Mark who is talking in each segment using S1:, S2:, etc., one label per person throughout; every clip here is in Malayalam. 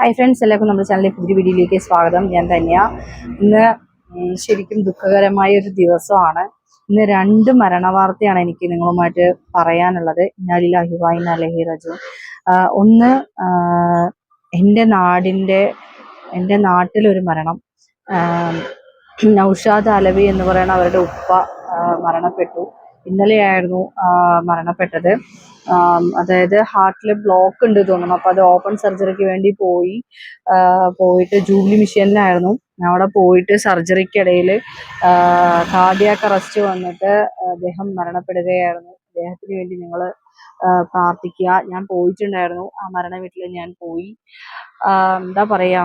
S1: ഹായ് ഫ്രണ്ട്സ് എല്ലാവർക്കും നമ്മുടെ ചാനലിലെ പുതിയ വീഡിയോയിലേക്ക് സ്വാഗതം. ഞാൻ തന്നെയാണ് ഇന്ന് ശരിക്കും ദുഃഖകരമായ ഒരു ദിവസമാണ്. ഇന്ന് രണ്ട് മരണവാർത്തയാണ് എനിക്ക് നിങ്ങളുമായിട്ട് പറയാനുള്ളത്. ഇന്നാലില്ലാഹി വ ഇന്നാ റജു ഒന്ന് എന്റെ നാടിന്റെ എന്റെ നാട്ടിലൊരു മരണം. നൗഷാദ് അലവി എന്ന് പറയുന്ന അവരുടെ ഉപ്പ മരണപ്പെട്ടു. ഇന്നലെയായിരുന്നു മരണപ്പെട്ടത്. അതായത് ഹാർട്ടിൽ ബ്ലോക്ക് ഉണ്ട് തോന്നുന്നു. അപ്പൊ അത് ഓപ്പൺ സർജറിക്ക് വേണ്ടി പോയി പോയിട്ട് ജൂബിലി മിഷനിലായിരുന്നു അവിടെ പോയിട്ട് സർജറിക്കിടയിൽ കാർഡിയാക്ക് അറസ്റ്റ് വന്നിട്ട് അദ്ദേഹം മരണപ്പെടുകയായിരുന്നു. അദ്ദേഹത്തിന് വേണ്ടി നിങ്ങൾ പ്രാർത്ഥിക്കുക. ഞാൻ പോയിട്ടുണ്ടായിരുന്നു. ആ മരണ വീട്ടിൽ ഞാൻ പോയി. എന്താ പറയാ?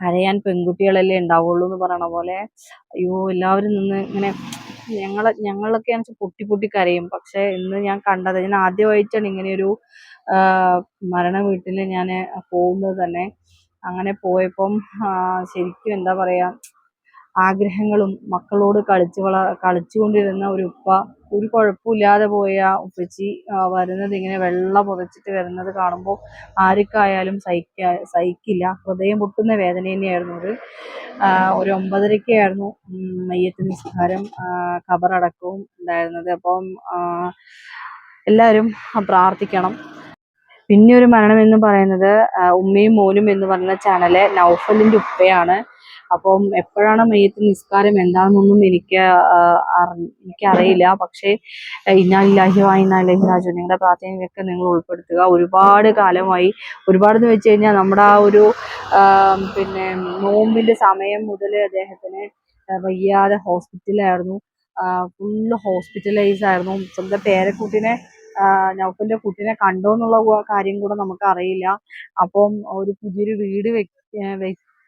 S1: കരയാൻ പെൺകുട്ടികളല്ലേ ഉണ്ടാവുള്ളൂ എന്ന് പറയണ പോലെ അയ്യോ എല്ലാവരും നിന്ന് ഇങ്ങനെ ഞങ്ങളെ ഞങ്ങളൊക്കെ എന്ന് വെച്ചാൽ പൊട്ടി പൊട്ടി കരയും. പക്ഷെ ഇന്ന് ഞാൻ കണ്ടത് ഞാൻ ആദ്യമായിട്ടാണ് ഇങ്ങനെയൊരു മരണ വീട്ടിൽ ഞാൻ പോകുന്നത് തന്നെ. അങ്ങനെ പോയപ്പം ശരിക്കും എന്താ പറയാ ആഗ്രഹങ്ങളും മക്കളോട് കളിച്ച് വള കളിച്ചുകൊണ്ടിരുന്ന ഒരു ഉപ്പ ഒരു കുഴപ്പമില്ലാതെ പോയ ഉപ്പച്ചി വരുന്നത് ഇങ്ങനെ വെള്ള പുതച്ചിട്ട് വരുന്നത് കാണുമ്പോൾ ആർക്കായാലും സഹിക്ക സഹിക്കില്ല. ഹൃദയം പൊട്ടുന്ന വേദന തന്നെയായിരുന്നു ഒരു ഒമ്പതരയ്ക്കായിരുന്നു ഉം മയ്യത്ത് നിസ്കാരം ഖബറടക്കവും ഉണ്ടായിരുന്നത്. അപ്പം എല്ലാവരും പ്രാർത്ഥിക്കണം. പിന്നെ ഒരു മരണം എന്ന് പറയുന്നത് ഉമ്മയും മോനും എന്ന് പറഞ്ഞ ചാനൽ നൗഫലിന്റെ ഉപ്പയാണ്. അപ്പം എപ്പോഴാണ് മെയ്യത്ത് നിസ്കാരം? എന്താണെന്നൊന്നും എനിക്ക് എനിക്കറിയില്ല. പക്ഷേ ഇന്നാലില്ലാഹി വ ഇന്നാ ഇലൈഹി റാജിഊൻ നിങ്ങളുടെ പ്രാർത്ഥനയൊക്കെ നിങ്ങൾ ഉൾപ്പെടുത്തുക. ഒരുപാട് കാലമായി ഒരുപാടെന്ന് വെച്ച് കഴിഞ്ഞാൽ നമ്മുടെ ആ ഒരു പിന്നെ നോമ്പിന്റെ സമയം മുതൽ അദ്ദേഹത്തിന് വയ്യാതെ ഹോസ്പിറ്റലായിരുന്നു ഫുള്ള് ഹോസ്പിറ്റലൈസ് ആയിരുന്നു. സ്വന്തം പേരക്കുട്ടിനെ നൗഫിന്റെ കുട്ടിനെ കണ്ടോ എന്നുള്ള കാര്യം കൂടെ നമുക്ക് അറിയില്ല അപ്പം ഒരു പുതിയൊരു വീട്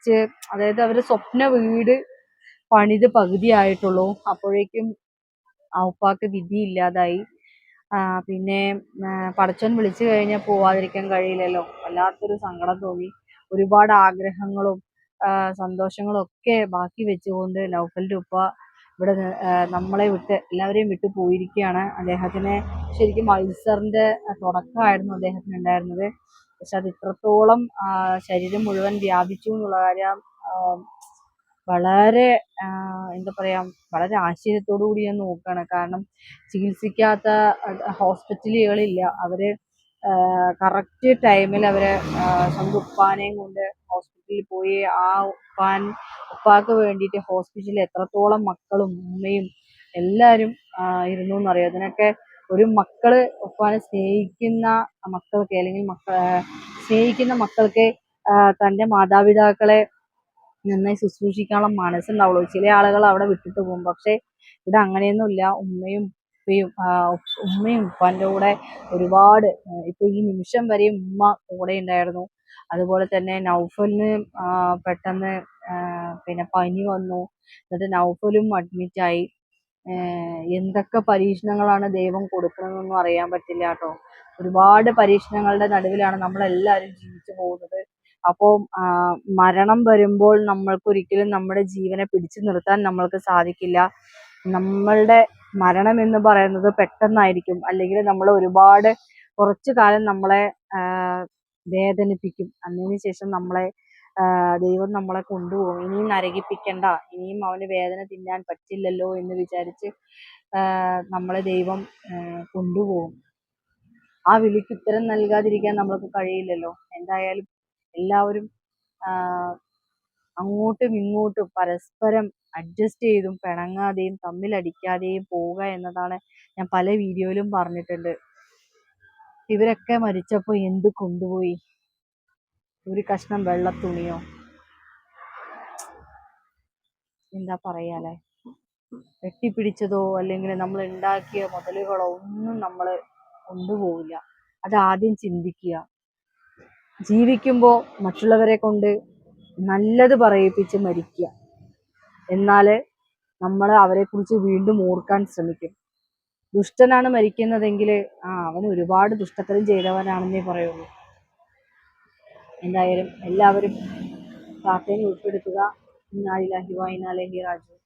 S1: വെച്ച് അതായത് അവരുടെ സ്വപ്ന വീട് പണിത് പകുതിയായിട്ടുള്ളൂ. അപ്പോഴേക്കും ഔപ്പാക്ക് വിധി ഇല്ലാതായി പിന്നെ പടച്ചോൻ വിളിച്ചു കഴിഞ്ഞാൽ പോവാതിരിക്കാൻ കഴിയില്ലല്ലോ. വല്ലാത്തൊരു സങ്കടം തോന്നി. ഒരുപാട് ആഗ്രഹങ്ങളും സന്തോഷങ്ങളും ഒക്കെ ബാക്കി വെച്ചുകൊണ്ട് നൗഫലിന്റെ ഉപ്പ ഇവിടെ നമ്മളെ വിട്ട് എല്ലാവരെയും വിട്ട് പോയിരിക്കുകയാണ്. അദ്ദേഹത്തിന് ശരിക്കും മത്സറിന്റെ തുടക്കമായിരുന്നു അദ്ദേഹത്തിന് ഉണ്ടായിരുന്നത് പക്ഷെ അത് ഇത്രത്തോളം ശരീരം മുഴുവൻ വ്യാപിച്ചു എന്നുള്ള കാര്യം വളരെ എന്താ പറയാ വളരെ ആശ്ചര്യത്തോടു കൂടി ഞാൻ നോക്കുകയാണ്. കാരണം ചികിത്സിക്കാത്ത ഹോസ്പിറ്റലുകളില്ല. അവർ കറക്റ്റ് ടൈമിൽ അവർ സ്വന്തം ഉപ്പാനെയും കൊണ്ട് ഹോസ്പിറ്റലിൽ പോയി ആ ഉപ്പാൻ ഉപ്പാക്ക് വേണ്ടിയിട്ട് ഹോസ്പിറ്റലിൽ എത്രത്തോളം മക്കളും ഉമ്മയും എല്ലാവരും ഇരുന്നു എന്നറിയാം. അതിനൊക്കെ ഒരു മക്കൾ ഉപ്പാനെ സ്നേഹിക്കുന്ന മക്കൾക്ക് അല്ലെങ്കിൽ മക്ക സ്നേഹിക്കുന്ന മക്കൾക്ക് തന്റെ മാതാപിതാക്കളെ നന്നായി ശുശ്രൂഷിക്കാനുള്ള മനസ്സുണ്ടാവുള്ളൂ. ചില ആളുകൾ അവിടെ വിട്ടിട്ട് പോകും. പക്ഷെ ഇവിടെ അങ്ങനെയൊന്നുമില്ല. ഉമ്മയും ഉപ്പയും ഉമ്മയും ഉപ്പാന്റെ കൂടെ ഒരുപാട് ഇപ്പൊ ഈ നിമിഷം വരെ ഉമ്മ കൂടെ ഉണ്ടായിരുന്നു. അതുപോലെ തന്നെ നൗഫലിന് പെട്ടെന്ന് പിന്നെ പനി വന്നു. എന്നിട്ട് നൗഫലും അഡ്മിറ്റ് ആയി. ഏഹ് എന്തൊക്കെ പരീക്ഷണങ്ങളാണ് ദൈവം കൊടുക്കുന്നതെന്നൊന്നും അറിയാൻ പറ്റില്ല കേട്ടോ. ഒരുപാട് പരീക്ഷണങ്ങളുടെ നടുവിലാണ് നമ്മളെല്ലാവരും ജീവിച്ചു പോകുന്നത്. അപ്പോൾ മരണം വരുമ്പോൾ നമ്മൾക്ക് ഒരിക്കലും നമ്മുടെ ജീവനെ പിടിച്ചു നിർത്താൻ നമ്മൾക്ക് സാധിക്കില്ല. നമ്മളുടെ മരണം എന്ന് പറയുന്നത് പെട്ടെന്നായിരിക്കും. അല്ലെങ്കിൽ നമ്മൾ ഒരുപാട് കുറച്ചു കാലം നമ്മളെ വേദനിപ്പിക്കും. അതിനുശേഷം നമ്മളെ ദൈവം നമ്മളെ കൊണ്ടുപോകും. ഇനിയും നരകിപ്പിക്കണ്ട. ഇനിയും അവന് വേദന തിന്നാൻ പറ്റില്ലല്ലോ എന്ന് വിചാരിച്ച് നമ്മളെ ദൈവം കൊണ്ടുപോകും. ആ വിളിക്ക് ഉത്തരം നൽകാതിരിക്കാൻ നമ്മൾക്ക് കഴിയില്ലല്ലോ. എന്തായാലും എല്ലാവരും അങ്ങോട്ടും ഇങ്ങോട്ടും പരസ്പരം അഡ്ജസ്റ്റ് ചെയ്തും പിണങ്ങാതെയും തമ്മിലടിക്കാതെയും പോവുക എന്നതാണ് ഞാൻ പല വീഡിയോയിലും പറഞ്ഞിട്ടുണ്ട്. ഇവരൊക്കെ മരിച്ചപ്പോൾ എന്ത് കൊണ്ടുപോയി? ഒരു കഷ്ണം വെള്ളത്തുണിയോ എന്താ പറയാലേ? വെട്ടിപ്പിടിച്ചതോ അല്ലെങ്കിൽ നമ്മൾ ഉണ്ടാക്കിയ മുതലുകളോ ഒന്നും നമ്മൾ കൊണ്ടുപോവില്ല. അത് ആദ്യം ചിന്തിക്കുക. ജീവിക്കുമ്പോൾ മറ്റുള്ളവരെ കൊണ്ട് നല്ലത് പറയിപ്പിച്ച് മരിക്കുക. എന്നാൽ നമ്മൾ അവരെക്കുറിച്ച് വീണ്ടും ഓർക്കാൻ ശ്രമിക്കും. ദുഷ്ടനാണ് മരിക്കുന്നതെങ്കിൽ ആ അവൻ ഒരുപാട് ദുഷ്ടത്തരം ചെയ്തവനാണെന്നേ പറയുള്ളൂ. എന്തായാലും എല്ലാവരും പ്രാർത്ഥനയിൽ ഉൾപ്പെടുത്തുക. ഇന്നാലില്ലാഹി വൈനാലഹി റാജിഊൻ.